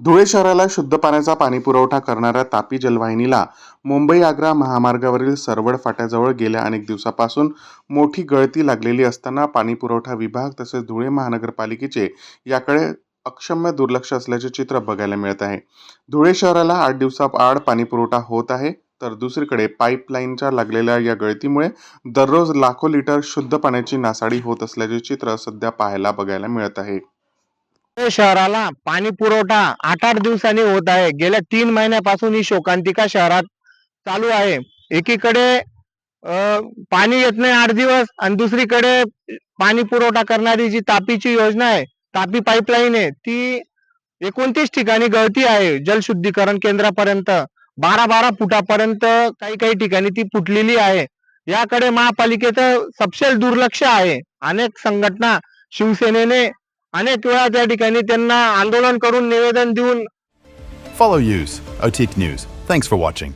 धुळे शहराला शुद्ध पाण्याचा पाणीपुरवठा करणाऱ्या तापी जलवाहिनीला मुंबई आग्रा महामार्गावरील सरवड फाट्याजवळ गेल्या अनेक दिवसापासून मोठी गळती लागलेली असताना पाणीपुरवठा विभाग तसेच धुळे महानगरपालिकेचे याकडे अक्षम्य दुर्लक्ष असल्याचे चित्र बघायला मिळत आहे. धुळे शहराला आठ दिवसाआड पाणीपुरवठा होत आहे तर दुसरीकडे पाईपलाईनच्या लागलेल्या या गळतीमुळे दररोज लाखो लिटर शुद्ध पाण्याची नासाडी होत असल्याचे चित्र सध्या पाहायला बघायला मिळत आहे. शहराला पाणी पुरवठा आठ आठ दिवसांनी होत आहे. गेल्या तीन महिन्यापासून ही शोकांतिका शहरात चालू आहे. एकीकडे अं, पाणी येत नाही आठ दिवस आणि दुसरीकडे पाणी पुरवठा करणारी जी तापीची योजना आहे तापी पाईपलाईन आहे ती एकोणतीस ठिकाणी गळती आहे जलशुद्धीकरण केंद्रापर्यंत. बारा बारा फुटापर्यंत काही काही ठिकाणी ती फुटलेली आहे. याकडे महापालिकेचं सपशेल दुर्लक्ष आहे. अनेक संघटना शिवसेनेने अनेक वेळा त्या ठिकाणी त्यांना आंदोलन करून निवेदन देऊन Follow Use, Otique News. Thanks for watching.